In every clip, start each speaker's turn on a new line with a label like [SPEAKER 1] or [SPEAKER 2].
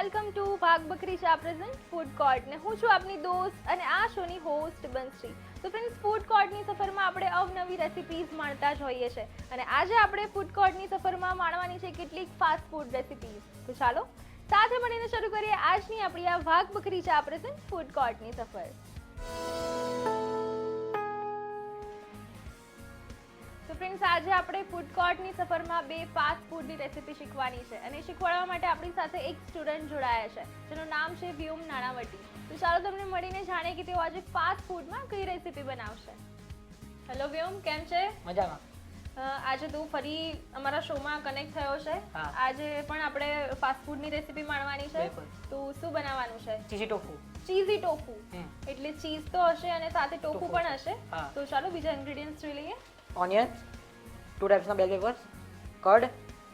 [SPEAKER 1] Welcome to ભાગ બકરી શા પ્રેઝન્ટ ફૂડ કોર્ટ ને હું છું આપની દોસ્ત અને આ શોની હોસ્ટ બંશ્રી તો ફ્રેન્ડ્સ ફૂડ કોર્ટની સફરમાં આપણે અવનવી રેસિપીઝ માણતા જ હોઈએ છીએ અને આજે આપણે ફૂડ કોર્ટની સફરમાં માણવાની છે કેટલીક ફાસ્ટ ફૂડ રેસિપીઝ તો ચાલો, સાથે મળીને શરૂ કરીએ આજની આપણી આ ભાગ બકરી શા પ્રેઝન્ટ ફૂડ કોર્ટની સફર. તો ફ્રેન્ડ્સ આજે આપણે ફૂડ કોર્ટની સફરમાં બે ફાસ્ટ ફૂડની રેસિપી શીખવાની છે અને શીખવાડવા માટે આપણી સાથે એક સ્ટુડન્ટ જોડાયા છે જેનું નામ છે વ્યુમ નાણાવટી. તો ચાલો તમને મળીને જાણીએ કે તેઓ આજે ફાસ્ટ ફૂડમાં કઈ રેસિપી બનાવશે. હેલો વ્યુમ કેમ છે?
[SPEAKER 2] મજામાં.
[SPEAKER 1] આજે તું ફરી અમારા શોમાં કનેક્ટ થયો છે. આજે પણ આપણે ફાસ્ટ ફૂડની રેસિપી માણવાની છે. તો શું બનાવવાનું છે?
[SPEAKER 2] Cheesy tofu.
[SPEAKER 1] Cheesy tofu. એટલે ચીઝ તો હશે અને સાથે ટોફુ પણ હશે. તો ચાલો બીજા ઇન્ગ્રેડિયન્ટ્સ જોઈ લઈએ.
[SPEAKER 2] Onions two ટાઈપ્સના bell peppers curd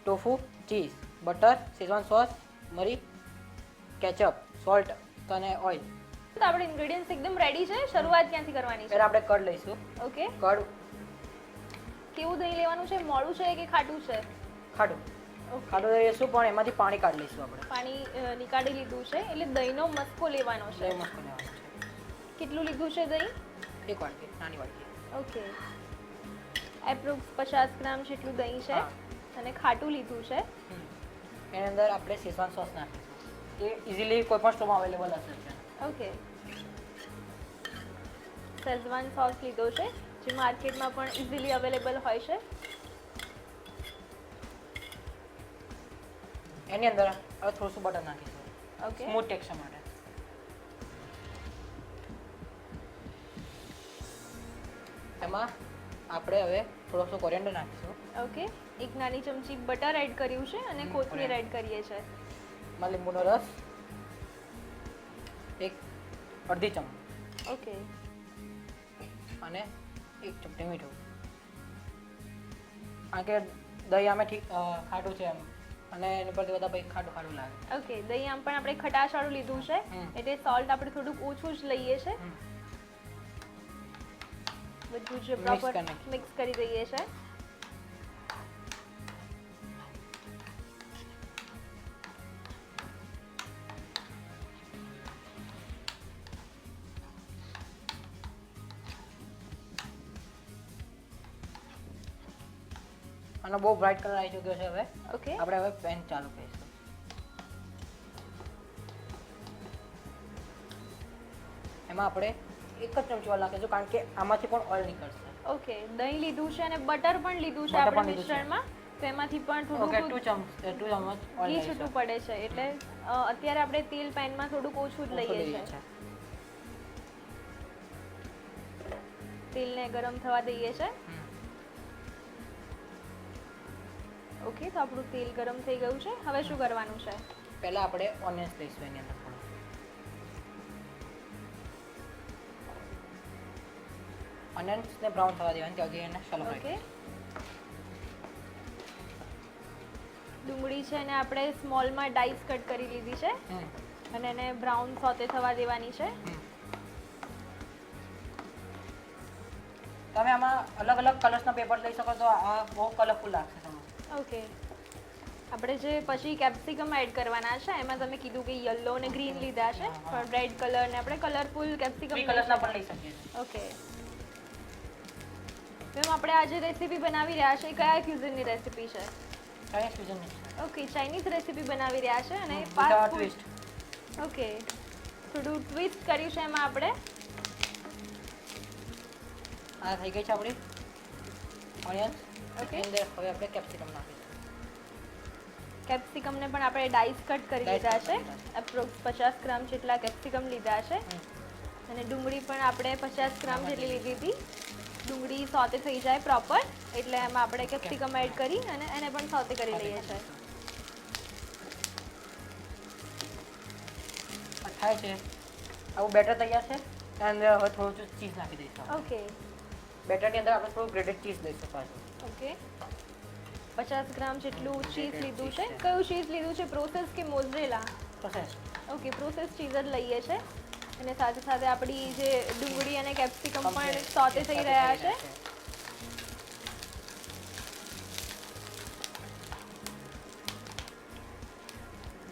[SPEAKER 2] tofu cheese butter schezwan sauce મરી કેચઅપ સોલ્ટ અને ઓઇલ
[SPEAKER 1] તો આપણે ઇન્ગ્રેડિયન્ટ્સ એકદમ રેડી છે. શરૂઆત ક્યાંથી કરવાની છે?
[SPEAKER 2] આપણે કર્ડ લઈશું.
[SPEAKER 1] ઓકે
[SPEAKER 2] કર્ડ
[SPEAKER 1] કેવું દહીં લેવાનું છે? મોડું છે કે ખાટું છે?
[SPEAKER 2] ખાટું. ખાટું દહીં લઈશું પણ એમાંથી પાણી કાઢી લઈશું આપણે.
[SPEAKER 1] પાણી નીકાળી લીધું છે. એટલે દહીંનો મસ્કો લેવાનો છે.
[SPEAKER 2] મસ્કો લેવાનો છે.
[SPEAKER 1] કેટલું લીધું છે દહીં?
[SPEAKER 2] એક વાટકી નાની વાટકી.
[SPEAKER 1] ઓકે એપ્રોક્સ પચાસ ગ્રામ જેટલું દહીં છે અને ખાટું લીધું છે.
[SPEAKER 2] એની અંદર આપણે શેઝવાન સોસ નાખીશું. એ ઇઝીલી કોઈ પણ સ્ટોરમાં અવેલેબલ હશે
[SPEAKER 1] ઓકે શેઝવાન સોસ લીધો છે જે માર્કેટમાં પણ ઇઝીલી અવેલેબલ હોય છે.
[SPEAKER 2] એની અંદર હવે થોડું બટર નાખીશું.
[SPEAKER 1] ઓકે
[SPEAKER 2] સ્મૂથ ટેક્સચર માટે. એમાં આપણે હવે થોડોસો કોરિએન્ડર નાખીશું.
[SPEAKER 1] ઓકે એક નાની ચમચી બટર એડ કર્યું છે અને કોથમીર એડ કરીએ છે
[SPEAKER 2] માં લીંબુનો રસ એક અડધી ચમચ.
[SPEAKER 1] ઓકે
[SPEAKER 2] અને એક ચમચી મીઠું. કારણ કે દહીં આમે ઠીક ખાટું છે એમ. અને એની પરથી બધા પછી ખાટું ખાટું લાગે.
[SPEAKER 1] ઓકે દહીં આમ પણ આપણે ખટાશવાળું લીધું છે. એટલે સોલ્ટ આપણે થોડુંક ઓછું જ લઈએ છે
[SPEAKER 2] હમ.
[SPEAKER 1] બધું જ પ્રોપર મિક્સ કરી દઈએ છે.
[SPEAKER 2] આનો બહુ બ્રાઇટ કલર આવી ચૂક્યો છે હવે.
[SPEAKER 1] ઓકે
[SPEAKER 2] આપણે હવે પેન ચાલુ કરીશું. એમાં આપણે એક જ ચમચી ઓઇલ નાખીશું કારણ કે આમાંથી પણ ઓઇલ નીકળશે.
[SPEAKER 1] ઓકે દહીં લીધું છે અને બટર પણ લીધું છે આપણા. મિશ્રણમાં. તો એમાંથી પણ
[SPEAKER 2] ઓકે ટુ ચમચ ટુ ચમચ
[SPEAKER 1] ઘી છૂટું પડે છે એટલે અત્યારે આપણે તેલ પેનમાં થોડુંક ઓછું જ લઈએ છીએ. તેલને ગરમ થવા દઈએ છે. ઓકે તો આપણું તેલ ગરમ થઈ ગયું છે. હવે શું કરવાનું છે?
[SPEAKER 2] પહેલા આપણે ઓનિયન્સ લઈશું એની અંદર. ઓનિયન્સને બ્રાઉન થવા દેવાની ત્યાં એને શાલો
[SPEAKER 1] ઓકે ડુંગળી છે અને આપણે સ્મોલમાં ડાઈસ કટ કરી લીધી છે. અને એને બ્રાઉન સોતે થવા દેવાની છે.
[SPEAKER 2] તમે આમાં અલગ અલગ કલર્સના પેપર લઈ શકો તો આ બહુ કલરફુલ લાગશે તમને.
[SPEAKER 1] ઓકે આપણે જે પછી કેપ્સિકમ એડ કરવાના છે એમાં તમે કીધું કે યલો અને ગ્રીન લીધા છે. પણ રેડ કલર ને આપણે કલરફુલ કેપ્સિકમ
[SPEAKER 2] થ્રી કલર્સના પણ લઈ શકીએ
[SPEAKER 1] ઓકે મેમ આપણે આજે રેસીપી બનાવી રહ્યા છે. કયા ક્યુઝિનની રેસીપી છે?
[SPEAKER 2] Chinese fusion
[SPEAKER 1] okay Chinese recipe બનાવી રહ્યા છે અને ફાસ્ટ
[SPEAKER 2] ટ્વિસ્ટ
[SPEAKER 1] ઓકે થોડું ટ્વિસ્ટ કર્યું છે એમાં આપણે.
[SPEAKER 2] આ થઈ ગઈ છે આપણી ઓનિયન્સ ઓકે અંદર હવે આપણે કેપ્સિકમ નાખીશું.
[SPEAKER 1] કેપ્સિકમને પણ આપણે ડાઈસ કટ કરી લીધા છે. એપ્રોક્સ પચાસ ગ્રામ જેટલા કેપ્સિકમ લીધા છે. અને ડુંગળી પણ આપણે પચાસ ગ્રામ જેટલી લીધી હતી. ડુંગળી સોતે થઈ જાય પ્રોપર એટલે એમાં આપણે કેપ્સિકમ એડ કરી અને એને પણ સોતે કરી લઈએ છીએ.
[SPEAKER 2] થાય છે. આવું બેટર તૈયાર છે? એની હવે થોડું ચીઝ નાખી દઈશું
[SPEAKER 1] ઓકે
[SPEAKER 2] બેટરની અંદર આપણે થોડું ગ્રેટેડ ચીઝ દઈશું પાછું.
[SPEAKER 1] ઓકે પચાસ ગ્રામ જેટલું ચીઝ લીધું છે.
[SPEAKER 2] છે.
[SPEAKER 1] કયું ચીઝ લીધું છે? પ્રોસેસ કે mozzarella
[SPEAKER 2] process
[SPEAKER 1] okay process cheese જ લઈએ છે. અને સાથે સાથે આપણી જે ડુંગળી અને કેપ્સિકમ પણ સોતે થઈ રહ્યા છે.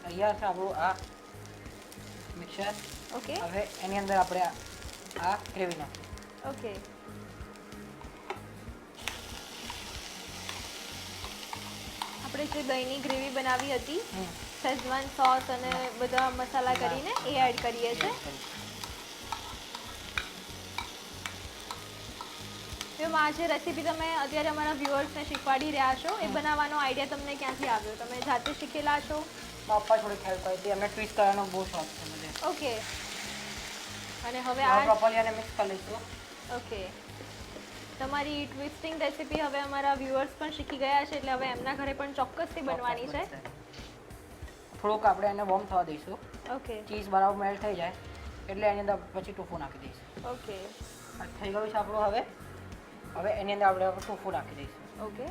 [SPEAKER 2] તૈયાર છે આપણું આ મિક્સર.
[SPEAKER 1] ઓકે
[SPEAKER 2] હવે એની અંદર આપણે આ- ગ્રેવી નાખીએ.
[SPEAKER 1] ઓકે આપણે જે દહીંની ગ્રેવી બનાવી હતી
[SPEAKER 2] હમ.
[SPEAKER 1] શેઝવાન સોસ અને બધા મસાલા કરીને એ એડ કરીએ છીએ. તો આ જે રેસીપી તમે અત્યારે અમારા વ્યુઅર્સને શીખવાડી રહ્યા છો. એ બનાવવાનો આઈડિયા તમને ક્યાંથી આવ્યો? તમે જાતે શીખેલા છો?
[SPEAKER 2] પપ્પા થોડીક હેલ્પ કરી હતી એમને ટ્વિસ્ટ કરવાનો બહુ શોખ છે મને.
[SPEAKER 1] ઓકે અને હવે આ
[SPEAKER 2] પ્રોપરલી એને મિક્સ કરી લઈશું.
[SPEAKER 1] ઓકે તમારી ટ્વિસ્ટિંગ રેસીપી હવે અમારા વ્યુઅર્સ પણ શીખી ગયા છે એટલે હવે એમના ઘરે પણ ચોક્કસથી બનવાની છે.
[SPEAKER 2] થોડુંક આપણે એને વોર્મ થવા દઈશું.
[SPEAKER 1] ઓકે
[SPEAKER 2] ચીઝ બરાબર મેલ્ટ થઈ જાય. એટલે એની અંદર પછી ટોફો નાખી દઈશું.
[SPEAKER 1] ઓકે
[SPEAKER 2] થઈ ગયું છે આપણું હવે. હવે એની અંદર આપણે ટોફુ નાખી દઈશું.
[SPEAKER 1] ઓકે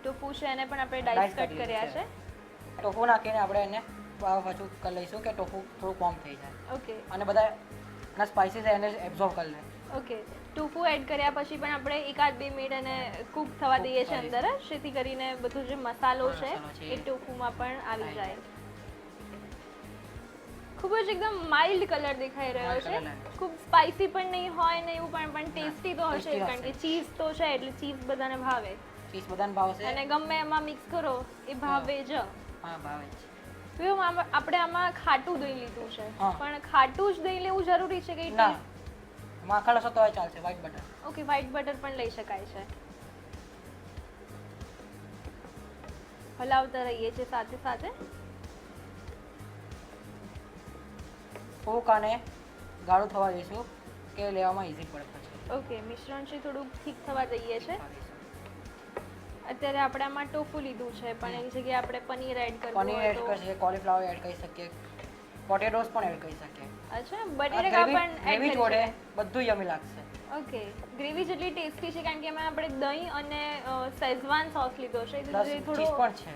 [SPEAKER 1] ટોફુ છે એને પણ આપણે ડાઈસ કટ કર્યા છે.
[SPEAKER 2] ટોફુ નાખીને આપણે એને પાછું કરી લઈશું કે ટોફુ થોડું કોમ થઈ જાય.
[SPEAKER 1] ઓકે
[SPEAKER 2] અને બધા એના સ્પાઇસીસ એને એબ્ઝોર્વ કરી લે.
[SPEAKER 1] ઓકે ટોફુ એડ કર્યા પછી પણ આપણે એકાદ બે મિનિટ એને કૂક થવા દઈએ છીએ અંદર જેથી કરીને બધો જે મસાલો છે એ ટોફુમાં પણ આવી જાય. ખૂબ જ એકદમ માઇલ્ડ કલર દેખાઈ રહ્યો છે. ખૂબ સ્પાઇસી પણ નહીં હોય ને એવું પણ પણ ટેસ્ટી તો હશે કારણ કે ચીઝ તો છે એટલે ચીઝ બધાને ભાવે.
[SPEAKER 2] ચીઝ બધાને ભાવશે
[SPEAKER 1] અને ગમે એમાં મિક્સ કરો એ ભાવે જ.
[SPEAKER 2] હા ભાવે
[SPEAKER 1] જ. આપણે આમાં ખાટું દહીં લીધું છે. પણ ખાટું જ દહીં લેવું જરૂરી છે કે
[SPEAKER 2] ના. માખણ હશે તો ચાલશે white butter
[SPEAKER 1] okay white butter પણ લઈ શકાય છે. હલાવતા રહીએ છીએ સાથે સાથે.
[SPEAKER 2] થોડુંક આને ગાળું થવા દઈશું કે લેવામાં ઇઝી પડે પછી.
[SPEAKER 1] ઓકે મિશ્રણ છે થોડુંક ઠીક થવા દઈએ છે. અત્યારે આપણે આમાં ટોફુ લીધું છે પણ એની જગ્યાએ આપણે પનીર એડ કરવું
[SPEAKER 2] પનીર એડ
[SPEAKER 1] કરીએ
[SPEAKER 2] કરી શકીએ કોલીફ્લાવર એડ કરી શકીએ પોટેટોસ પણ એડ કરી શકીએ.
[SPEAKER 1] અચ્છા
[SPEAKER 2] બટેટા
[SPEAKER 1] બટેકા પણ એડ
[SPEAKER 2] ગ્રેવી
[SPEAKER 1] કરી
[SPEAKER 2] જોડે બધું યમી લાગશે.
[SPEAKER 1] ઓકે ગ્રેવી જેટલી ટેસ્ટી છે કારણ કે એમાં આપણે દહીં અને સેઝવાન સોસ લીધો છે તો થોડો
[SPEAKER 2] પણ છે.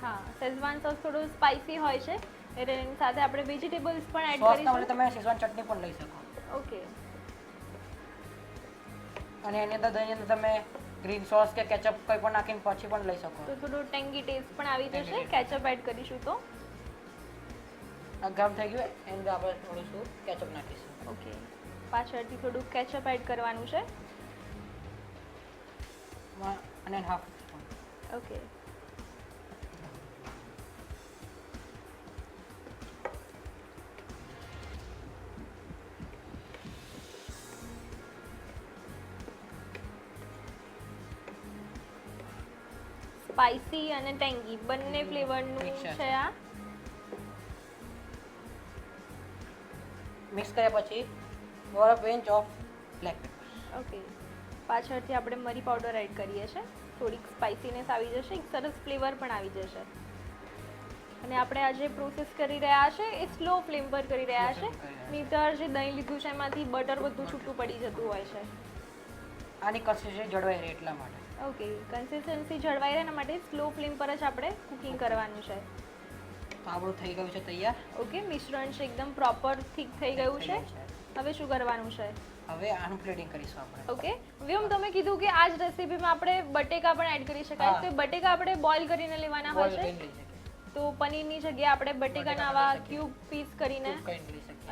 [SPEAKER 1] હા સેઝવાન સોસ થોડો સ્પાઇસી હોય છે. એટલે એની સાથે આપણે વેજીટેબલ્સ પણ એડ
[SPEAKER 2] સોસના બદલે તમે શેઝવાન ચટણી પણ લઈ શકો.
[SPEAKER 1] ઓકે
[SPEAKER 2] અને એની અંદર દહીં અંદર તમે ગ્રીન સોસ કે કેચઅપ કંઈ પણ નાખીને પછી પણ લઈ શકો.
[SPEAKER 1] તો થોડું ટેંગી ટેસ્ટ પણ આવી જશે. કેચઅપ એડ કરીશું તો?
[SPEAKER 2] આ ગરમ થઈ ગયું એની અંદર આપણે થોડું શું કેચઅપ નાખીશું.
[SPEAKER 1] ઓકે પાછળથી થોડું કેચઅપ એડ કરવાનું છે.
[SPEAKER 2] અને હાફ
[SPEAKER 1] ઓકે સ્પાઇસી અને ટેંગી બંને ફ્લેવરનું છે. આ.
[SPEAKER 2] મિક્સ કર્યા પછી for a pinch of black pepper
[SPEAKER 1] okay પાછળથી આપણે મરી પાવડર એડ કરીએ છીએ. થોડીક સ્પાઇસીનેસ આવી જશે એક સરસ ફ્લેવર પણ આવી જશે. અને આપણે આ જે પ્રોસેસ કરી રહ્યા છે એ સ્લો ફ્લેમ પર કરી રહ્યા છે.
[SPEAKER 2] Slow flame કરી રહ્યા છે.
[SPEAKER 1] નહીંતર જે દહીં લીધું છે એમાંથી બટર બધું છૂટું પડી જતું હોય છે.
[SPEAKER 2] આની કન્સિસ્ટન્સી જળવાઈ રહે એટલા માટે.
[SPEAKER 1] ઓકે કન્સિસ્ટન્સી જળવાઈ રહે એના માટે સ્લો ફ્લેમ પર જ આપણે કુકિંગ કરવાનું છે.
[SPEAKER 2] તો આપણું થઈ ગયું છે તૈયાર?
[SPEAKER 1] ઓકે મિશ્રણ છે એકદમ પ્રોપર ઠીક થઈ ગયું છે. હવે શું કરવાનું છે?
[SPEAKER 2] હવે આનું પ્લેટિંગ કરીશું આપણે.
[SPEAKER 1] ઓકે વ્યોમ તમે કીધું કે આ જ રેસીપીમાં આપણે બટેકા પણ એડ કરી શકાય. તો બટેકા આપણે બોઇલ કરીને લેવાના હોય છે તો પનીરની જગ્યાએ આપણે બટેકાના આવા ક્યુબ પીસ કરીને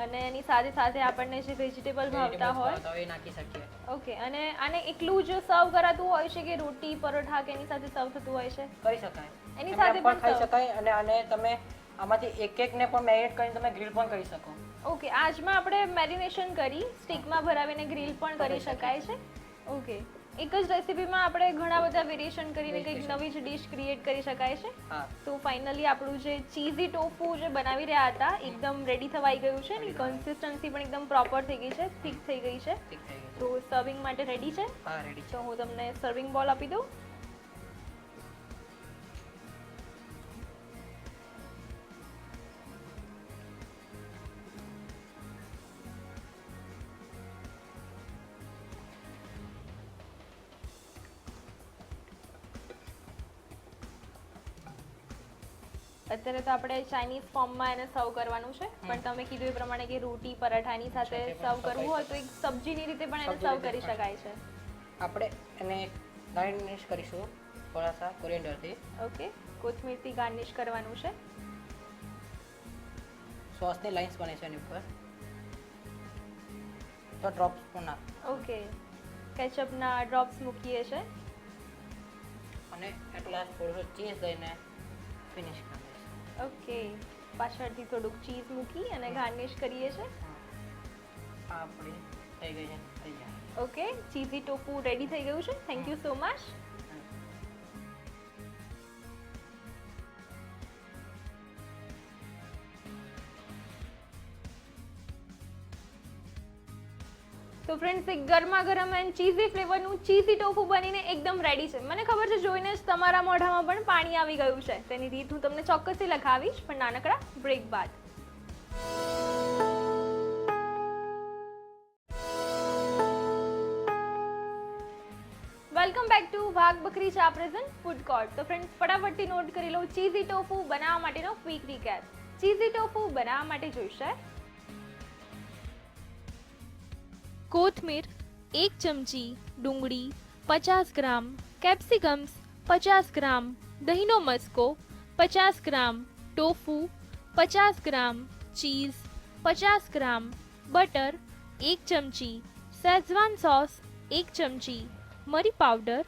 [SPEAKER 1] અને એની સાથે સાથે આપણને જે વેજીટેબલ ભાવતા હોય
[SPEAKER 2] તો એ નાખી શકીએ.
[SPEAKER 1] ઓકે અને આને એકલું જ સર્વ કરાતું હોય છે કે રોટી પરોઠા કે એની સાથે સર્વ થતું હોય છે?
[SPEAKER 2] કરી શકાય.
[SPEAKER 1] એની સાથે પણ
[SPEAKER 2] ખાઈ શકાય અને આને તમે આમાંથી એક એક ને પણ મેરિનેટ કરીને તમે ગ્રીલ પણ કરી શકો.
[SPEAKER 1] ઓકે આજમાં આપણે મેરિનેશન કરી સ્ટીકમાં ભરાવીને ગ્રીલ પણ કરી શકાય છે. ઓકે એક જ રેસીપીમાં આપણે ઘણા બધા વેરિએશન કરીને કંઈક નવી જ ડિશ ક્રિએટ કરી શકાય છે. તો ફાઇનલી આપણું જે ચીઝી ટોફુ જે બનાવી રહ્યા હતા એકદમ રેડી થવાઈ ગયું છે એની કન્સિસ્ટન્સી પણ એકદમ પ્રોપર થઈ ગઈ છે થીક થઈ ગઈ છે. તો સર્વિંગ માટે રેડી છે?
[SPEAKER 2] હા રેડી
[SPEAKER 1] તો હું તમને સર્વિંગ બોલ આપી દઉં. અત્યારે તો આપણે ચાઇનીઝ ફોર્મમાં એને સર્વ કરવાનું છે. પણ તમે કીધું એ પ્રમાણે કે રોટી પરાઠાની સાથે સર્વ કરવું હોય તો એક સબ્જીની રીતે પણ એને સર્વ કરી શકાય છે.
[SPEAKER 2] આપણે એને ગાર્નિશ કરીશું થોડા સા કોરિએન્ડરથી
[SPEAKER 1] ઓકે કોથમીરથી ગાર્નિશ કરવાનું છે.
[SPEAKER 2] સોસની લાઇન્સ બને છે એની ઉપર. તો ડ્રોપ્સ પણ નાખ.
[SPEAKER 1] ઓકે કેચઅપના ડ્રોપ્સ મૂકીએ છે.
[SPEAKER 2] અને એટલા થોડું ચીઝ દઈને ફિનિશ
[SPEAKER 1] ઓકે. પાછળથી થોડુંક ચીઝ મૂકી અને ગાર્નિશ કરીએ છે.
[SPEAKER 2] આપણી થઈ ગઈ છે
[SPEAKER 1] ઓકે. ચીઝી ટોપુ રેડી થઈ ગયું છે. Thank you so much friends, એક ગરમા ગરમ એન્ડ ચીઝી ફ્લેવરનું ચીઝી ટોફુ બનીને એકદમ રેડી છે. મને ખબર છે, જોઈને જ તમારા મોઢામાં પણ પાણી આવી ગયું છે. તેની રીત હું તમને ચોક્કસથી લખાવીશ, પણ નાનકડા બ્રેક બાદ. Welcome back to Wagh Bakri Cha present food court તો ફ્રેન્ડ્સ ફટાફટથી નોટ કરી લો ચીઝી ટોફુ બનાવવા માટેનો ક્વિક રીકેપ ચીઝી ટોફુ બનાવવા માટે જોઈશે કોથમીર એક ચમચી ડુંગળી પચાસ ગ્રામ કેપ્સિકમ્સ પચાસ ગ્રામ દહીંનો મસ્કો પચાસ ગ્રામ ટોફુ પચાસ ગ્રામ ચીઝ પચાસ ગ્રામ બટર એક ચમચી સેઝવાન સોસ એક ચમચી મરી પાવડર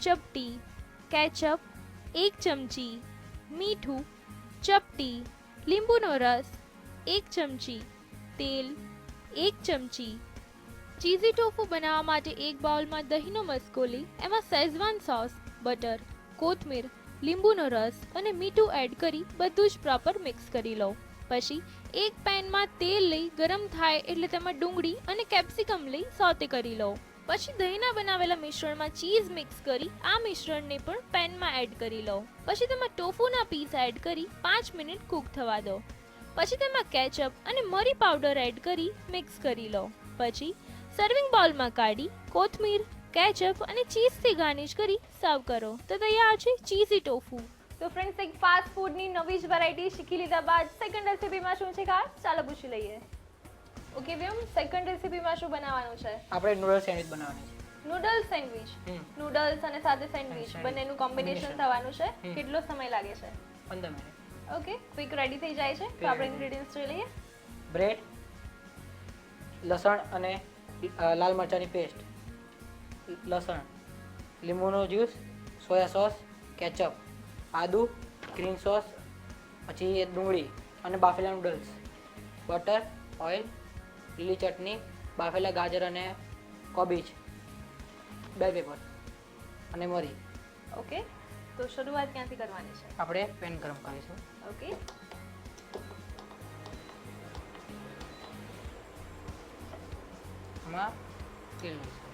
[SPEAKER 1] ચપટી કેચઅપ એક ચમચી મીઠું ચપટી લીંબુનો રસ એક ચમચી તેલ એક ચમચી ચીઝી ટોફુ બનાવવા માટે એક બાઉલમાં દહીંનો મસ્કો લઈ એમાં સેઝવાન સોસ, બટર, કોથમીર, લીંબુનો રસ અને મીઠું એડ કરી બધું જ પ્રોપર મિક્સ કરી લો. પછી એક પેનમાં તેલ લઈ ગરમ થાય એટલે તેમાં ડુંગળી અને કેપ્સિકમ લઈ સોતે કરી લો. પછી દહીંના બનાવેલા મિશ્રણમાં ચીઝ મિક્સ કરી આ મિશ્રણને પણ પેનમાં એડ કરી લો. પછી તેમાં ટોફુના પીસ એડ કરી પાંચ મિનિટ કૂક થવા દો. પછી તેમાં કેચઅપ અને મરી પાવડર એડ કરી મિક્સ કરી લો. પછી સર્વિંગ બાઉલમાં કાઢી કોથમીર કેચઅપ અને ચીઝથી ગાર્નિશ કરી સર્વ કરો. તો તૈયાર છે ચીઝી ટોફુ તો ફ્રેન્ડ્સ એક ફાસ્ટ ફૂડની નવી જ વેરાયટી શીખી લીધા બાદ સેકન્ડ રેસીપીમાં શું છે ખાસ? ચાલો પૂછી લઈએ. ઓકે વ્યમ સેકન્ડ રેસીપીમાં શું બનાવવાનું છે?
[SPEAKER 2] આપણે નૂડલ સેન્ડવિચ બનાવવાની છે.
[SPEAKER 1] નૂડલ સેન્ડવિચ નૂડલ્સ અને સાથે સેન્ડવિચ બંનેનું કોમ્બિનેશન થવાનું છે. કેટલો સમય લાગે છે?
[SPEAKER 2] પંદર મિનિટ.
[SPEAKER 1] ઓકે ક્વિક રેડી થઈ જાય છે. તો આપણે. ઇન્ગ્રેડિયન્ટ્સ જોઈ લઈએ.
[SPEAKER 2] બ્રેડ લસણ અને લાલ મરચાંની પેસ્ટ લસણ લીંબુનો જ્યુસ સોયા સોસ કેચઅપ આદુ ગ્રીન સોસ પછી ડુંગળી અને બાફેલા નૂડલ્સ બટર ઓઇલ લીલી ચટણી બાફેલા ગાજર અને કોબીજ બેલ પેપર અને મરી.
[SPEAKER 1] ઓકે તો શરૂઆત ક્યાંથી કરવાની છે?
[SPEAKER 2] આપણે પેન ગરમ કરીશું.
[SPEAKER 1] ઓકે
[SPEAKER 2] લઈશું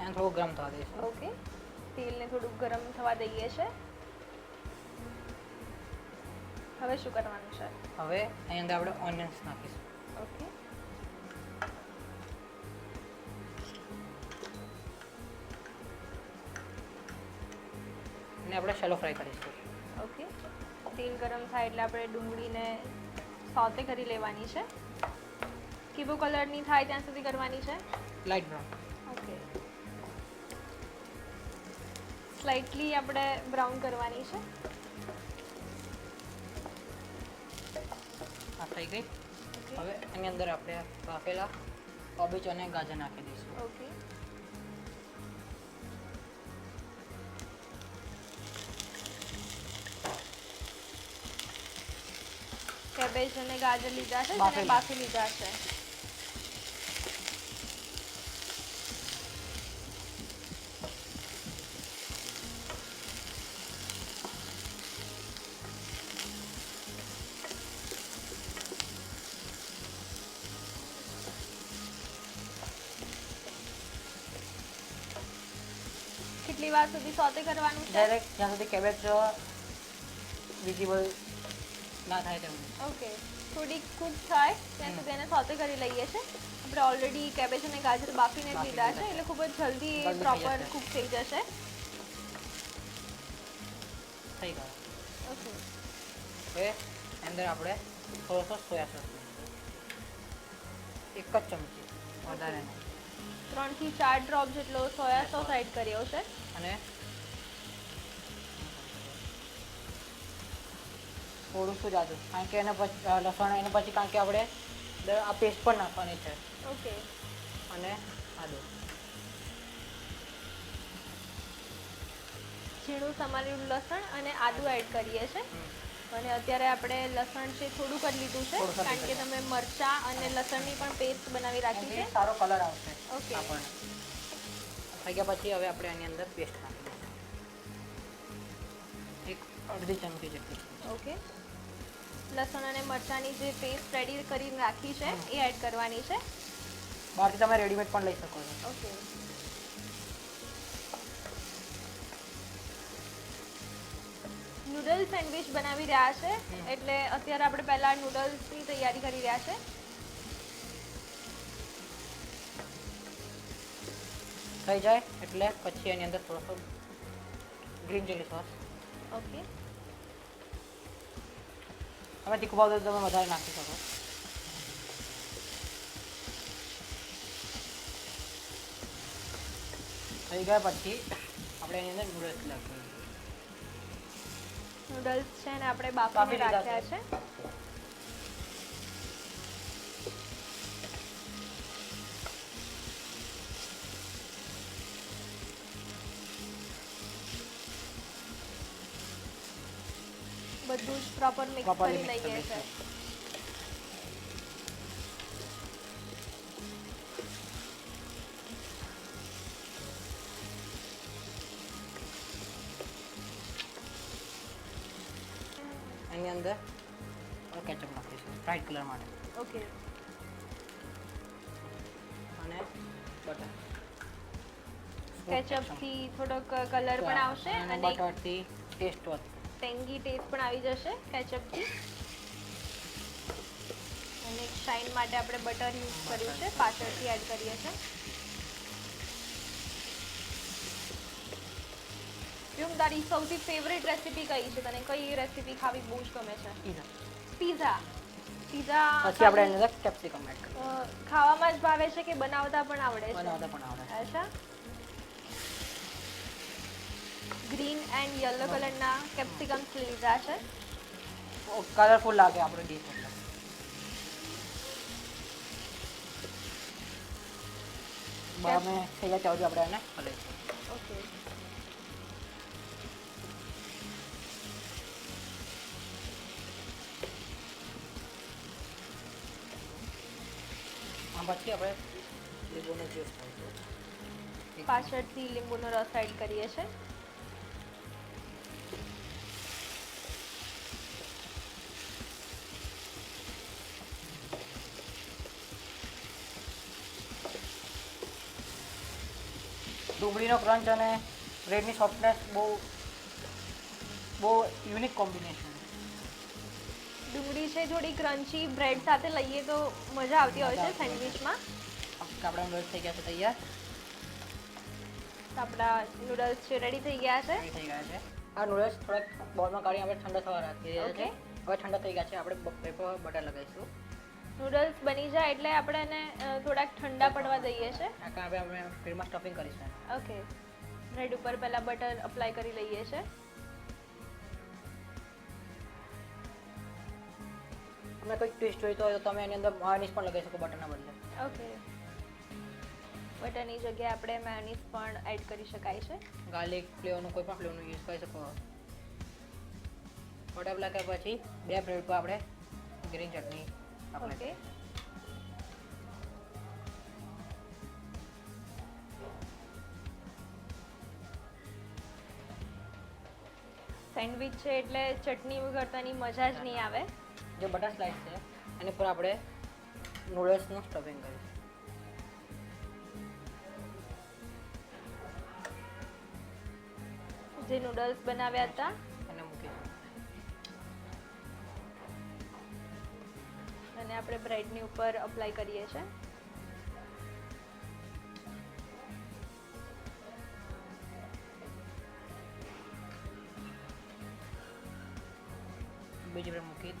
[SPEAKER 2] એને થોડું ગરમ થવા દઈશું
[SPEAKER 1] ઓકે. તેલને થોડુંક ગરમ થવા દઈએ છે. હવે શું કરવાનું છે?
[SPEAKER 2] હવે અહીં અંદર આપણે ઓનિયન્સ નાખીશું.
[SPEAKER 1] ઓકે.
[SPEAKER 2] અને આપણે શેલો ફ્રાય કરીશું.
[SPEAKER 1] ઓકે. તેલ ગરમ થાય એટલે આપણે ડુંગળીને સોતે કરી લેવાની છે. કીબો કલરની થાય ત્યાં સુધી કરવાની છે?
[SPEAKER 2] Light brown
[SPEAKER 1] okay. સ્લાઇટલી આપણે બ્રાઉન કરવાની છે.
[SPEAKER 2] આ થઈ ગઈ. હવે એની અંદર આપણે બાફેલા કોબીજ અને ગાજર નાખી દઈશું.
[SPEAKER 1] ઓકે. અને ગાજર લીધા છે અને બાફી લીધા છે કેટલી વાર સુધી સોતે કરવાનું છે
[SPEAKER 2] ડાયરેક્ટ જ્યાં સુધી કેબેજ વિઝિબલ ના થાય તેમ
[SPEAKER 1] ઓકે થોડી કૂક થાય ત્યાં. સુધી એને સોતે કરી લઈએ છીએ. આપણે ઓલરેડી કેબેજ અને ગાજર બાફીને જ લીધા છે એટલે ખૂબ જ જલ્દી પ્રોપર. કૂક થઈ જશે.
[SPEAKER 2] થઈ ગયો.
[SPEAKER 1] ઓકે.
[SPEAKER 2] હવે અંદર આપણે થોડોસો સોયા સોસ એક જ ચમચી વધારે
[SPEAKER 1] ત્રણથી ચાર ડ્રોપ જેટલો સોયા સોસ એડ કર્યો છે.
[SPEAKER 2] અને થોડું શું જાજુ કારણ કે એના પછી લસણ એના પછી કારણ કે આપણે આ પેસ્ટ પણ નાખવાની છે.
[SPEAKER 1] ઓકે.
[SPEAKER 2] અને આદુ.
[SPEAKER 1] ઝીણું સમારેલું લસણ અને આદુ એડ કરીએ છે. અને અત્યારે આપણે લસણ છે થોડુંક જ લીધું છે કારણ કે તમે મરચાં અને લસણની પણ પેસ્ટ બનાવી રાખી છે.
[SPEAKER 2] સારો કલર આવશે.
[SPEAKER 1] ઓકે.
[SPEAKER 2] આપણને થઈ ગયા પછી હવે આપણે આની અંદર પેસ્ટ નાખી એક અડધી ચમચી જેટલી.
[SPEAKER 1] ઓકે. લસણ અને મરચાંની જે પેસ્ટ રેડી કરી રાખી છે એ એડ કરવાની છે.
[SPEAKER 2] બહારથી તમે રેડીમેડ પણ લઈ શકો છો.
[SPEAKER 1] ઓકે નૂડલ સેન્ડવિચ બનાવી રહ્યા છે એટલે અત્યારે આપણે પહેલા નૂડલ્સની તૈયારી કરી રહ્યા છે.
[SPEAKER 2] થઈ જાય એટલે પછી એની અંદર થોડોસો ગ્રીન ચીલી સોસ
[SPEAKER 1] ઓકે
[SPEAKER 2] તમે તીખું ભાવ તમે વધારે નાખી શકો. થઈ ગયા પછી આપણે એની અંદર નૂડલ્સ નાખીએ
[SPEAKER 1] નૂડલ્સ છે ને આપણે
[SPEAKER 2] બાફી
[SPEAKER 1] બાફીને રાખ્યા છે. બધું જ પ્રોપર મિક્સ
[SPEAKER 2] Properly
[SPEAKER 1] કરી
[SPEAKER 2] mix કરી
[SPEAKER 1] લઈએ છે
[SPEAKER 2] એની અંદર કેચઅપ નાખીશું વ્હાઇટ કલર માટે
[SPEAKER 1] ઓકે
[SPEAKER 2] અને બટર
[SPEAKER 1] કેચઅપથી થોડોક કલર પણ આવશે અને
[SPEAKER 2] બટરથી ટેસ્ટ વધશે
[SPEAKER 1] ટેંગી ટેસ્ટ પણ આવી જશે કેચઅપથી. અને શાઇન માટે આપણે બટર યુઝ કર્યું છે પાછળથી એડ કરીએ છીએ. યુમ તારી સૌથી ફેવરેટ રેસીપી કઈ છે? તને કઈ રેસીપી ખાવી બહુ જ ગમે છે?
[SPEAKER 2] પીઝા.
[SPEAKER 1] પીઝા. પીઝા
[SPEAKER 2] પછી આપણે એની અંદર કેપ્સિકમ એડ કરીશું.
[SPEAKER 1] ખાવામાં જ ભાવે છે કે બનાવતા પણ આવડે છે?
[SPEAKER 2] બનાવતા પણ આવડે છે.
[SPEAKER 1] અચ્છા. ગ્રીન એન્ડ યલો કલરના કેપ્સિકમ્સ લીધા છે.
[SPEAKER 2] કલરફુલ લાગે આપણે ડીશ જાય ત્યાં સુધી આપણે એને હલાવીશું
[SPEAKER 1] ઓકે
[SPEAKER 2] પછી આપણે લીંબુનો જ્યુસ
[SPEAKER 1] પાછળથી લીંબુનો રસ એડ કરીએ છે
[SPEAKER 2] ડુંગળીનો ક્રંચ અને બ્રેડની સોફ્ટનેસ બહુ બહુ યુનિક કોમ્બિનેશન
[SPEAKER 1] ડુંગળી છે થોડી ક્રન્ચી બ્રેડ સાથે લઈએ તો મજા આવતી હોય છે. સેન્ડવિચમાં
[SPEAKER 2] આપણા નૂડલ્સ થઈ ગયા છે તૈયાર.
[SPEAKER 1] આપણા નૂડલ્સ છે રેડી થઈ ગયા છે.
[SPEAKER 2] થઈ ગયા છે. આ નૂડલ્સ થોડાક બોલમાં કાઢી આપણે ઠંડા થવા રાખી રહ્યા છે. હવે ઠંડા થઈ ગયા છે આપણે પેપર બટર લગાવીશું.
[SPEAKER 1] નૂડલ્સ બની જાય એટલે આપણે એને થોડાક ઠંડા પડવા દઈએ છે.
[SPEAKER 2] આખા આપણે આપણે ફીડમાં સ્ટફિંગ કરીશું.
[SPEAKER 1] ઓકે બ્રેડ ઉપર પહેલા બટર અપ્લાય કરી લઈએ છે.
[SPEAKER 2] તમને કોઈ ટ્વિસ્ટ હોય તો તમે એની અંદર માયોનીઝ પણ લગાવી શકો બટરના બદલે.
[SPEAKER 1] ઓકે બટરની જગ્યાએ આપણે મેયોનીઝ પણ એડ કરી શકાય છે.
[SPEAKER 2] ગાર્લિક ફ્લેવરનું કોઈ પણ ફ્લેવરનું યુઝ કરી શકો બટર લગાવ્યા પછી બે બ્રેડ પર આપણે ગ્રીન ચટણી apply
[SPEAKER 1] સેન્ડવિચ છે એટલે ચટણી વગરતાની મજા જ નહીં આવે.
[SPEAKER 2] જે બટર સ્લાઇસ છે અને પર આપણે નૂડલ્સનું સ્ટફિંગ કરીશું.
[SPEAKER 1] જે નૂડલ્સ બનાવ્યા હતા. આપણે બ્રેડની ઉપર અપ્લાય કરીએ છીએ.
[SPEAKER 2] બીજી બ્રેડ મૂકી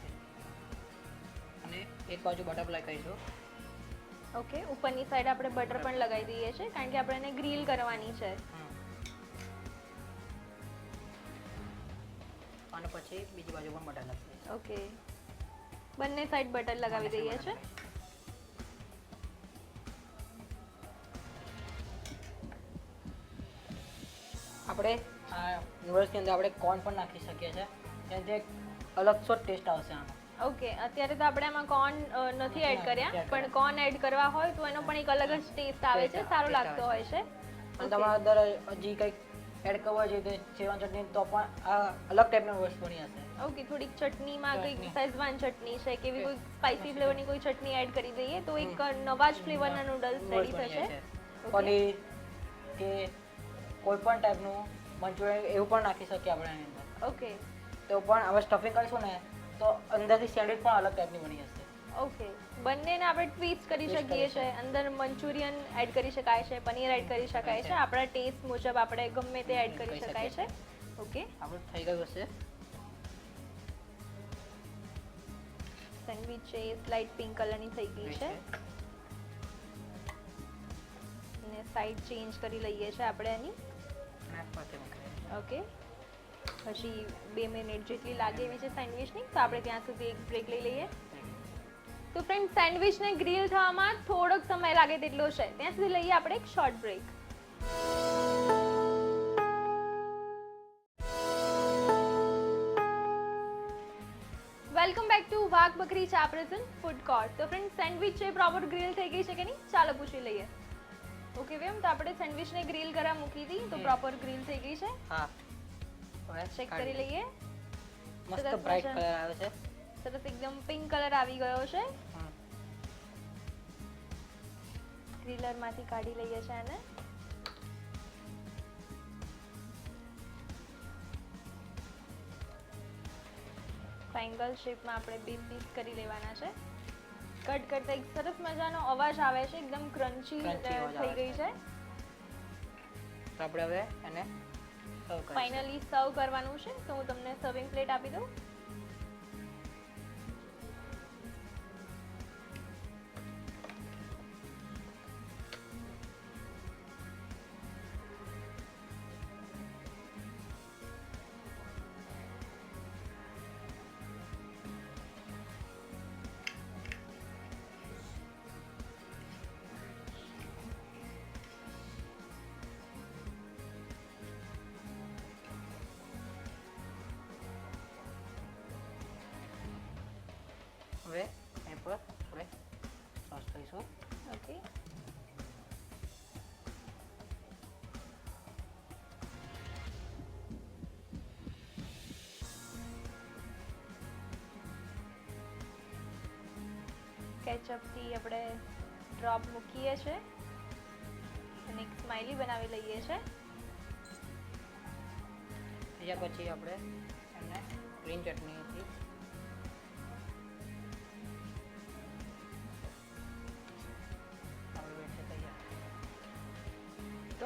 [SPEAKER 2] અને એક બાજુ બટર અપ્લાય કરીશું
[SPEAKER 1] ઓકે ઉપરની સાઈડ આપણે બટર પણ લગાવી દઈએ છીએ કારણ કે આપણે એને ગ્રીલ કરવાની છે.
[SPEAKER 2] અને પછી બીજી બાજુ પણ બટર નાખીએ
[SPEAKER 1] ઓકે બંને સાઈડ બટર લગાવી દઈએ
[SPEAKER 2] નાખી. આપણે આ નૂડલ્સની અંદર આપણે કોર્ન પણ નાખી શકીએ છીએ. જેનાથી એક અલગ સો ટેસ્ટ આવશે આનો
[SPEAKER 1] ઓકે અત્યારે તો આપણે આમાં કોર્ન નથી એડ કર્યા પણ કોર્ન એડ કરવા હોય તો એનો પણ એક અલગ જ ટેસ્ટ આવે છે સારો લાગતો હોય છે.
[SPEAKER 2] અને તમારા અંદર હજી કંઈક એડ કરવા જોઈએ છે સેવન ચટણી તો પણ આ અલગ ટાઈપની વસ્તુ બની હશે.
[SPEAKER 1] ઓકે થોડીક ચટણીમાં કંઈક. સેઝવાન ચટણી છે કે એવી કોઈ. સ્પાઇસી ફ્લેવરની કોઈ ચટણી એડ કરી દઈએ તો એક નવા જ ફ્લેવરના નૂડલ્સ રેડી થશે.
[SPEAKER 2] પનીર કે કોઈ પણ ટાઈપનું મંચુરિયન એવું પણ નાખી શકીએ આપણે એની અંદર.
[SPEAKER 1] ઓકે
[SPEAKER 2] તો પણ હવે સ્ટફિંગ કરીશું ને તો અંદરથી સેન્ડવિચ પણ અલગ ટાઈપની બની જશે.
[SPEAKER 1] ઓકે બંનેને આપણે ટ્વિસ્ટ કરી શકીએ છે અંદર મંચુરિયન એડ કરી શકાય છે પનીર એડ કરી શકાય છે. આપણા ટેસ્ટ મુજબ આપણે ગમે તે એડ કરી
[SPEAKER 2] કરી
[SPEAKER 1] શકાય છે. ઓકે
[SPEAKER 2] આપણું થઈ ગયું હશે.
[SPEAKER 1] સેન્ડવિચ છે એ સ્લાઇટ પિંક કલરની થઈ ગઈ છે. ને સાઈડ ચેન્જ કરી લઈએ છે આપણે એની. ઓકે પછી બે મિનિટ જેટલી લાગે એવી છે સેન્ડવિચની તો આપણે ત્યાં સુધી એક બ્રેક લઈ લઈએ. તો ફ્રેન્ડ સેન્ડવિચને ગ્રીલ થવામાં થોડોક સમય લાગે તેટલો છે. ત્યાં સુધી લઈએ આપણે એક short break welcome back to Wagh Bakri Cha present food court. તો ફ્રેન્ડ સેન્ડવિચ છે પ્રોપર ગ્રીલ થઈ ગઈ છે કે નહીં? ચાલો પૂછી લઈએ. ઓકે વેમ તો આપણે સેન્ડવિચને ગ્રીલ કરવા મૂકી હતી તો પ્રોપર ગ્રીલ થઈ ગઈ છે.
[SPEAKER 2] હા.
[SPEAKER 1] ચેક કરી લઈએ.
[SPEAKER 2] મસ્ત બ્રાઇટ કલર આવે છે.
[SPEAKER 1] સરસ એકદમ પિંક કલર આવી ગયો છે. ગ્રીલરમાંથી કાઢી લઈએ છે એને ટ્રાયંગલ શેપમાં આપણે બે પીસ કરી લેવાના છે. કટ કરતા એક સરસ મજાનો અવાજ આવે છે એકદમ ક્રન્ચી થઈ ગઈ છે.
[SPEAKER 2] તો આપણે હવે એને
[SPEAKER 1] ફાઇનલી સર્વ કરવાનું છે તો હું તમને સર્વિંગ પ્લેટ આપી દઉં.
[SPEAKER 2] કરીશું.
[SPEAKER 1] ઓકે કેચઅપથી આપણે ડ્રોપ મૂકીએ છે. અને એક સ્માઇલી બનાવી લઈએ છે.
[SPEAKER 2] ત્યાર પછી આપણે એને ગ્રીન ચટણીથી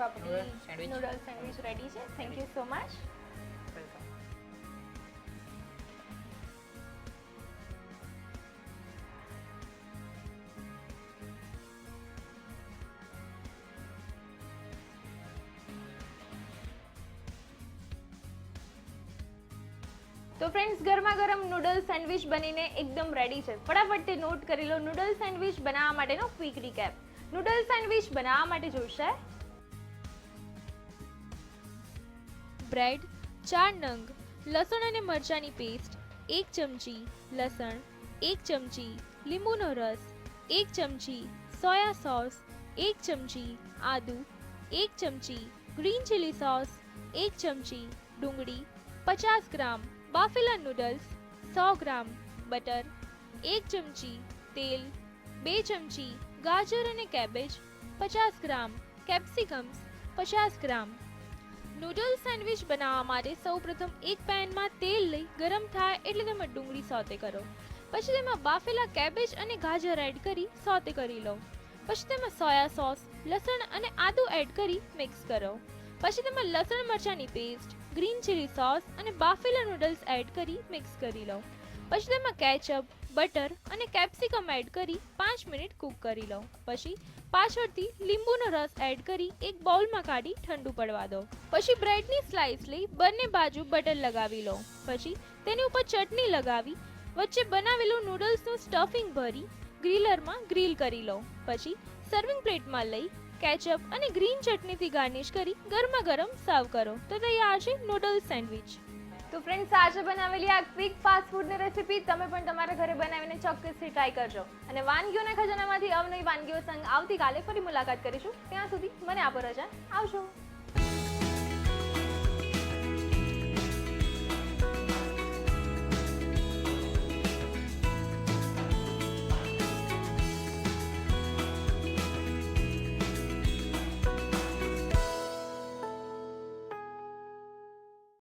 [SPEAKER 1] તો આપણી
[SPEAKER 2] Noodle
[SPEAKER 1] નૂડલ સેન્ડવિચ રેડી છે. થેન્ક યુ સો મચ તો ફ્રેન્ડ્સ ગરમા ગરમ નૂડલ સેન્ડવિચ બનીને એકદમ રેડી છે. ફટાફટ તે નોટ કરી લો. નૂડલ સેન્ડવિચ બનાવવા માટેનો ક્વિક રીકેપ નૂડલ સેન્ડવિચ બનાવવા માટે જોઈશે બ્રેડ ચાર નંગ લસણ અને મરચાંની પેસ્ટ એક ચમચી લસણ એક ચમચી લીંબુનો રસ એક ચમચી સોયા સોસ એક ચમચી આદુ એક ચમચી ગ્રીન ચીલી સોસ એક ચમચી ડુંગળી પચાસ ગ્રામ બાફેલા નૂડલ્સ સો ગ્રામ બટર એક ચમચી તેલ બે ચમચી ગાજર અને કેબેજ પચાસ ગ્રામ કેપ્સિકમ્સ પચાસ ગ્રામ નૂડલ સેન્ડવિચ બનાવવા માટે સૌપ્રથમ એક પેનમાં તેલ લઈ ગરમ થાય એટલે તેમાં ડુંગળી સોતે કરો. પછી તેમાં બાફેલા કેબેજ અને ગાજર એડ કરી સોતે કરી લો. પછી તેમાં સોયા સોસ લસણ અને આદુ એડ કરી મિક્સ કરો. પછી તેમાં લસણ મરચાંની પેસ્ટ ગ્રીન ચીલી સોસ અને બાફેલા નૂડલ્સ એડ કરી મિક્સ કરી લો. પછી તેમાં કેચઅપ બટર અને કેપ્સિકમ એડ કરી પાંચ મિનિટ કૂક કરી લો. પછી પાછળથી લીંબુનો રસ એડ કરી એક બાઉલમાં કાઢી ઠંડુ પડવા દો. પછી બ્રેડની સ્લાઇસ લઈ બંને બાજુ બટર લગાવી લો. પછી તેની ઉપર ચટણી લગાવી, વચ્ચે બનાવેલું નૂડલ્સનું સ્ટફિંગ ભરી ગ્રીલરમાં ગ્રીલ કરી લો. પછી સર્વિંગ પ્લેટમાં લઈ કેચઅપ અને ગ્રીન ચટણીથી ગાર્નિશ કરી ગરમા ગરમ સર્વ કરો. તો તૈયાર છે નૂડલ્સ સેન્ડવિચ તો ફ્રેન્ડ્સ આજે બનાવેલી આ ક્વિક ફાસ્ટ ફૂડની રેસીપી તમે પણ તમારા ઘરે બનાવીને ચોક્કસથી ટ્રાય કરજો. અને વાનગીઓના ખજાનામાંથી અવનવી વાનગીઓ સંગ આવતીકાલે ફરી મુલાકાત કરીશું. ત્યાં સુધી મને આપો રજા. આવજો.